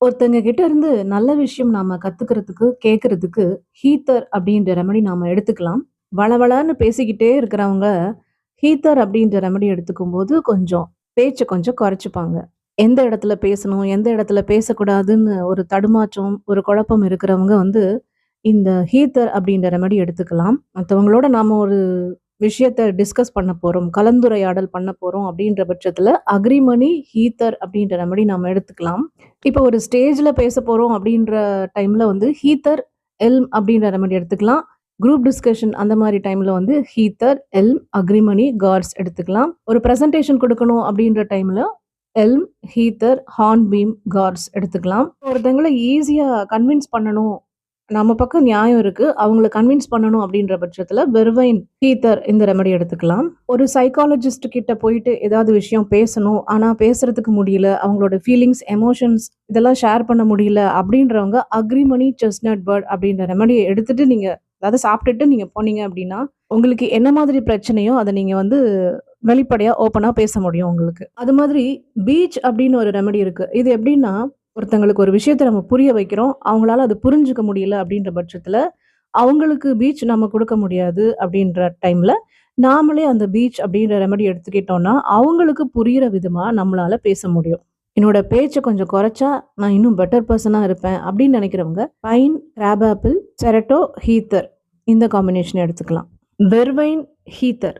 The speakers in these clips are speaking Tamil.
ஒருத்தங்க கிட்ட இருந்து நல்ல விஷயம் நாம கத்துக்கிறதுக்கு, கேட்கறதுக்கு ஹீத்தர் அப்படின்ற ரெமெடி நாம எடுத்துக்கலாம். வளவளன்னு பேசிக்கிட்டே இருக்கிறவங்க, ஹீத்தர் அப்படின்ற ரெமெடி எடுத்துக்கும்போது கொஞ்சம் பேச்சை கொஞ்சம் குறைச்சிப்பாங்க எந்த இடத்துல பேசணும், எந்த இடத்துல பேசக்கூடாதுன்னு ஒரு தடுமாற்றம், ஒரு குழப்பம் இருக்கிறவங்க வந்து, இந்த ஹீத்தர் அப்படின்ற ரெமெடி எடுத்துக்கலாம். மற்றவங்களோட நாம ஒரு விஷயத்தை டிஸ்கஸ் பண்ண போறோம், கலந்துரையாடல் பண்ண போறோம் அப்படின்ற பட்சத்துல, அக்ரிமணி ஹீத்தர் அப்படின்ற ரெமெடி நாம் எடுத்துக்கலாம். இப்போ ஒரு ஸ்டேஜ்ல பேச போறோம் அப்படின்ற டைம்ல வந்து ஹீத்தர், எல்ம் அப்படின்ற ரெமெடி எடுத்துக்கலாம். குரூப் டிஸ்கஷன் அந்த மாதிரி டைம்ல வந்து ஹீத்தர், எல்ம், அக்ரிமணி கார்ட்ஸ் எடுத்துக்கலாம். ஒரு ப்ரெசன்டேஷன் கொடுக்கணும் அப்படின்ற டைம்ல எல்ம், ஹீத்தர், ஹார்ன்பீம், கார்ட்ஸ் எடுத்துக்கலாம். ஒருத்தங்களை ஈஸியா கன்வின்ஸ் பண்ணணும், நம்ம பக்கம் நியாயம் இருக்கு. அவங்கள கன்வின்ஸ் பண்ணணும் அப்படின்ற பட்சத்துல வெர்வைன், ஹீத்தர் இந்த ரெமடி எடுத்துக்கலாம். ஒரு சைக்காலஜிஸ்ட் கிட்ட போயிட்டு ஏதாவது விஷயம் பேசணும். ஆனா பேசுறதுக்கு முடியல. அவங்களோட ஃபீலிங்ஸ், எமோஷன்ஸ் இதெல்லாம் ஷேர் பண்ண முடியல அப்படின்றவங்க அக்ரிமணி செஸ்னட் பர்ட் அப்படின்ற ரெமடியை எடுத்துட்டு நீங்க அதாவது சாப்பிட்டுட்டு நீங்க போனீங்க அப்படின்னா, உங்களுக்கு என்ன மாதிரி பிரச்சனையோ அதை நீங்க வந்து வெளிப்படையா, ஓப்பனா பேச முடியும் உங்களுக்கு. அது மாதிரி பீச் அப்படின்னு ஒரு ரெமெடி இருக்கு. இது எப்படின்னா, ஒருத்தங்களுக்கு ஒரு விஷயத்த நம்ம புரிய வைக்கிறோம். அவங்களால அது புரிஞ்சுக்க முடியல அப்படின்ற பட்சத்துல, அவங்களுக்கு பீச் நம்ம கொடுக்க முடியாது அப்படின்ற டைம்ல, நாமளே அந்த பீச் அப்படின்ற ரெமெடி எடுத்துக்கிட்டோம்னா, அவங்களுக்கு புரியிற விதமா நம்மளால பேச முடியும். என்னோட பேச்சை கொஞ்சம் குறைச்சா, நான் இன்னும் பெட்டர் பர்சனாக இருப்பேன் அப்படின்னு நினைக்கிறவங்க, pine, crab apple, cerato, heather இந்த காம்பினேஷன் எடுத்துக்கலாம். வெர்வைன், ஹீத்தர்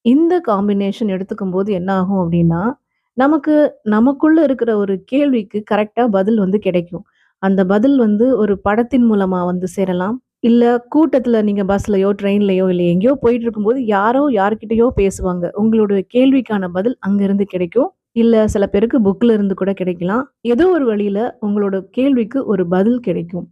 இந்த காம்பினேஷன் எடுத்துக்கும்போது என்ன ஆகும் அப்படின்னா, நமக்கு நமக்குள்ள இருக்கிற ஒரு கேள்விக்கு கரெக்டா பதில் வந்து கிடைக்கும். அந்த பதில் வந்து ஒரு படத்தின் மூலமா வந்து சேரலாம். இல்ல கூட்டத்துல நீங்க பஸ்லயோ, ட்ரெயின்லயோ இல்ல எங்கேயோ போயிட்டு இருக்கும்போது யாரோ யார்கிட்டயோ பேசுவாங்க. உங்களோட கேள்விக்கான பதில் அங்கிருந்து கிடைக்கும். இல்ல சில பேருக்கு புக்ல இருந்து கூட கிடைக்கலாம். ஏதோ ஒரு வழியில உங்களோட கேள்விக்கு ஒரு பதில் கிடைக்கும்.